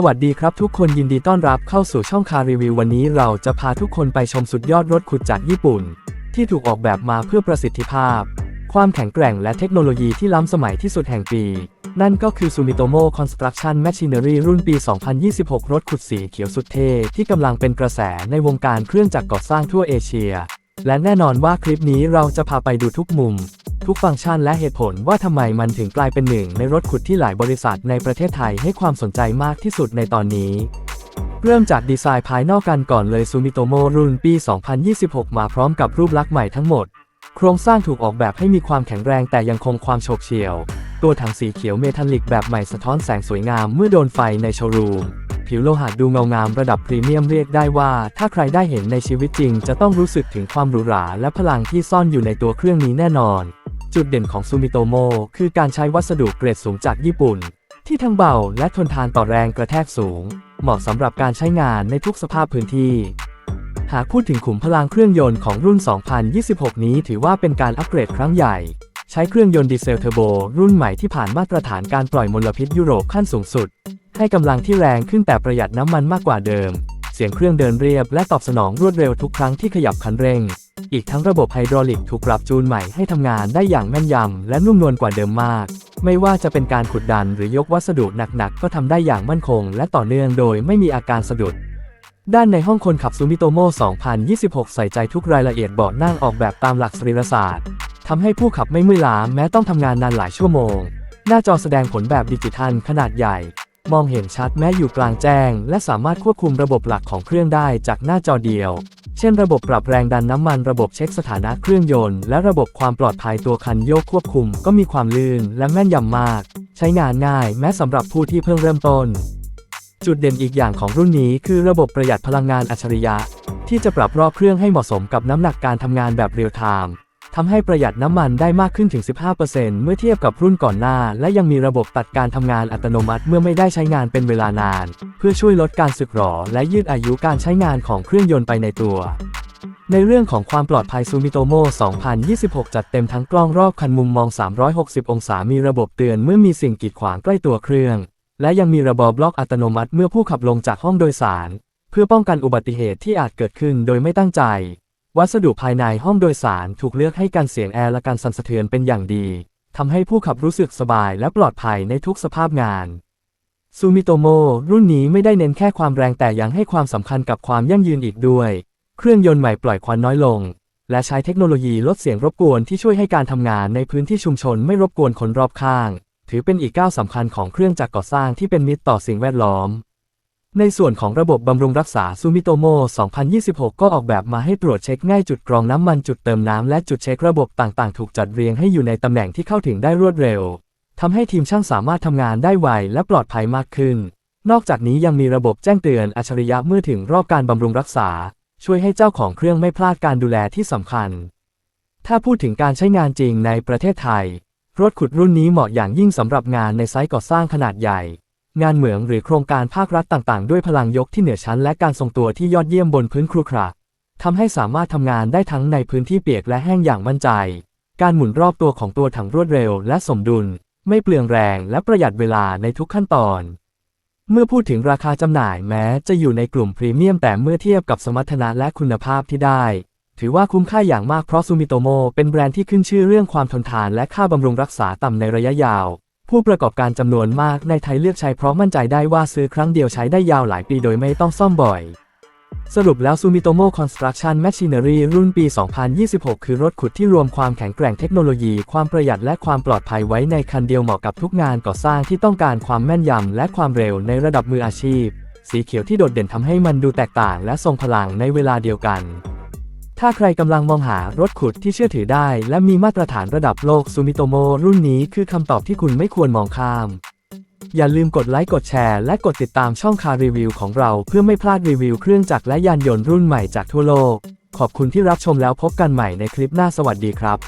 สวัสดีครับทุกคนยินดีต้อนรับเข้าสู่ช่องคารีวิววันนี้เราจะพาทุกคนไปชมสุดยอดรถขุดจากญี่ปุ่น ที่ถูกออกแบบมาเพื่อประสิทธิภาพ ความแข็งแกร่งและเทคโนโลยีที่ล้ำสมัยที่สุดแห่งปี นั่นก็คือ Sumitomo Construction Machinery รุ่นปี 2026 รถขุดสีเขียวสุดเท่ที่กำลังเป็นกระแสในวงการเครื่องจักรก่อสร้างทั่วเอเชีย และแน่นอนว่าคลิปนี้เราจะพาไปดูทุกมุม ทุกฟังก์ชันและเหตุผลว่าทำไมมันถึงกลายเป็นหนึ่งในรถขุดที่หลายบริษัทในประเทศไทยให้ความสนใจมากที่สุดในตอนนี้ เริ่มจากดีไซน์ภายนอกกันก่อนเลยซูมิโตโมรุ่นปี 2026 มาพร้อมกับรูปลักษณ์ใหม่ทั้งหมด โครงสร้างถูกออกแบบให้มีความแข็งแรงแต่ยังคงความโฉบเฉี่ยว ตัวถังสีเขียวเมทัลลิกแบบใหม่สะท้อนแสงสวยงามเมื่อโดนไฟในโชว์รูมผิวโลหะดูเงางามระดับพรีเมียมเรียกได้ว่า ถ้าใครได้เห็นในชีวิตจริง จะต้องรู้สึกถึงความหรูหราและพลังที่ซ่อนอยู่ในตัวเครื่องนี้แน่นอน จุดเด่นของซูมิโตโมคือการใช้วัสดุเกรดสูงจากญี่ปุ่น ที่ทั้งเบาและทนทานต่อแรงกระแทกสูง เหมาะสำหรับการใช้งานในทุกสภาพพื้นที่ หากพูดถึงขุมพลังเครื่องยนต์ของรุ่น 2026 นี้ถือว่าเป็นการอัปเกรดครั้งใหญ่ ใช้เครื่องยนต์ดีเซลเทอร์โบรุ่นใหม่ที่ผ่านมาตรฐานการปล่อยมลพิษยุโรปขั้นสูงสุด ให้กำลังที่แรงขึ้นแต่ประหยัดน้ำมันมากกว่าเดิม เสียงเครื่องเดินเรียบและตอบสนองรวดเร็วทุกครั้งที่ขยับคันเร่ง อีกทั้งระบบไฮดรอลิกถูกปรับจูนใหม่ให้ทำงานได้อย่างแม่นยำและนุ่มนวลกว่าเดิมมาก ไม่ว่าจะเป็นการขุดดันหรือยกวัสดุหนักๆ ก็ทำได้อย่างมั่นคง และต่อเนื่องโดยไม่มีอาการสะดุด ด้านในห้องคนขับซูมิโตโม 2026 ใส่ใจทุกรายละเอียดเบาะนั่งออกแบบตามหลักสรีรศาสตร์ทำให้ผู้ขับไม่เมื่อยล้าแม้ต้องทำงานนานหลายชั่วโมง หน้าจอแสดงผลแบบดิจิทัลขนาดใหญ่ มองเห็นชัดแม้อยู่กลางแจ้ง และสามารถควบคุมระบบหลักของเครื่องได้จากหน้าจอเดียว เช่นระบบปรับแรงดันน้ำมันระบบเช็คสถานะเครื่องยนต์ และระบบความปลอดภัยตัวคันโยกควบคุมก็มีความลื่นและแม่นยำมาก ใช้งานง่ายแม้สำหรับผู้ที่เพิ่งเริ่มต้น จุดเด่นอีกอย่างของรุ่นนี้คือระบบประหยัดพลังงานอัจฉริยะ ที่จะปรับรอบเครื่องให้เหมาะสมกับน้ำหนักการทำงานแบบเรียลไทม์ ทำให้ประหยัดน้ำมันได้มากขึ้นถึง 15%เมื่อเทียบกับรุ่นก่อนหน้า และยังมีระบบตัดการทำงานอัตโนมัติเมื่อไม่ได้ใช้งานเป็นเวลานาน เพื่อช่วยลดการสึกหรอและยืดอายุการใช้งานของเครื่องยนต์ไปในตัว ในเรื่องของความปลอดภัยซูมิโตโม2026 จัดเต็มทั้งกล้องรอบคันมุมมอง 360 องศามีระบบเตือนเมื่อมีสิ่งกีดขวางใกล้ตัวเครื่อง และยังมีระบบบล็อกอัตโนมัติเมื่อผู้ขับลงจากห้องโดยสาร เพื่อป้องกันอุบัติเหตุที่อาจเกิดขึ้นโดยไม่ตั้งใจ วัสดุภายในห้องโดยสารถูกเลือกให้กันเสียงแอร์และการสั่นสะเทือนเป็นอย่างดีทำให้ผู้ขับรู้สึกสบายและปลอดภัยในทุกสภาพงานซูมิโตโมรุ่นนี้ไม่ได้เน้นแค่ความแรงแต่ยังให้ความสำคัญกับความยั่งยืนอีกด้วย เครื่องยนต์ใหม่ปล่อยควันน้อยลง และใช้เทคโนโลยีลดเสียงรบกวนที่ช่วยให้การทำงานในพื้นที่ชุมชนไม่รบกวนคนรอบข้าง ถือเป็นอีกก้าวสำคัญของเครื่องจักรก่อสร้างที่เป็นมิตรต่อสิ่งแวดล้อม ในส่วนของระบบบำรุงรักษาซูมิโตโม 2026 ก็ออกแบบมาให้ตรวจเช็คง่ายจุดกรองน้ำมันจุดเติมน้ำและจุดเช็คระบบต่างๆ ถูกจัดเรียงให้อยู่ในตำแหน่งที่เข้าถึงได้รวดเร็ว ทำให้ทีมช่างสามารถทำงานได้ไวและปลอดภัยมากขึ้น นอกจากนี้ยังมีระบบแจ้งเตือนอัจฉริยะเมื่อถึงรอบการบำรุงรักษา ช่วยให้เจ้าของเครื่องไม่พลาดการดูแลที่สำคัญ ถ้าพูดถึงการใช้งานจริงในประเทศไทย รถขุดรุ่นนี้เหมาะอย่างยิ่งสำหรับงานในไซต์ก่อสร้างขนาดใหญ่ งานเหมืองหรือโครงการภาครัฐต่างๆ ด้วยพลังยกที่เหนือชั้นและการทรงตัวที่ยอดเยี่ยมบนพื้นครุขระทำให้สามารถทำงานได้ทั้งในพื้นที่เปียกและแห้งอย่างมั่นใจ การหมุนรอบตัวของตัวถังรวดเร็วและสมดุล ไม่เปลืองแรงและประหยัดเวลาในทุกขั้นตอน เมื่อพูดถึงราคาจำหน่ายแม้จะอยู่ในกลุ่มพรีเมียมแต่เมื่อเทียบกับสมรรถนะและคุณภาพที่ได้ ถือว่าคุ้มค่าอย่างมากเพราะซูมิโตโมเป็นแบรนด์ที่ขึ้นชื่อเรื่องความทนทานและค่าบำรุงรักษาต่ำในระยะยาว ผู้ประกอบการจำนวนมากในไทยเลือกใช้เพราะมั่นใจได้ว่าซื้อครั้งเดียวใช้ได้ยาวหลายปีโดยไม่ต้องซ่อมบ่อย สรุปแล้ว Sumitomo Construction Machinery รุ่นปี 2026 คือรถขุดที่รวมความแข็งแกร่งเทคโนโลยี ความประหยัดและความปลอดภัยไว้ในคันเดียวเหมาะกับทุกงานก่อสร้างที่ต้องการความแม่นยำและความเร็วในระดับมืออาชีพ สีเขียวที่โดดเด่นทำให้มันดูแตกต่างและทรงพลังในเวลาเดียวกัน ถ้าใครกำลังมองหารถขุดที่เชื่อถือได้ และมีมาตรฐานระดับโลกซูมิโตโมรุ่นนี้คือคำตอบที่คุณไม่ควรมองข้าม อย่าลืมกดไลค์กดแชร์และกดติดตามช่องคารีวิวของเราเพื่อไม่พลาดรีวิวเครื่องจักรและยานยนต์รุ่นใหม่จากทั่วโลก ขอบคุณที่รับชมแล้วพบกันใหม่ในคลิปหน้าสวัสดีครับ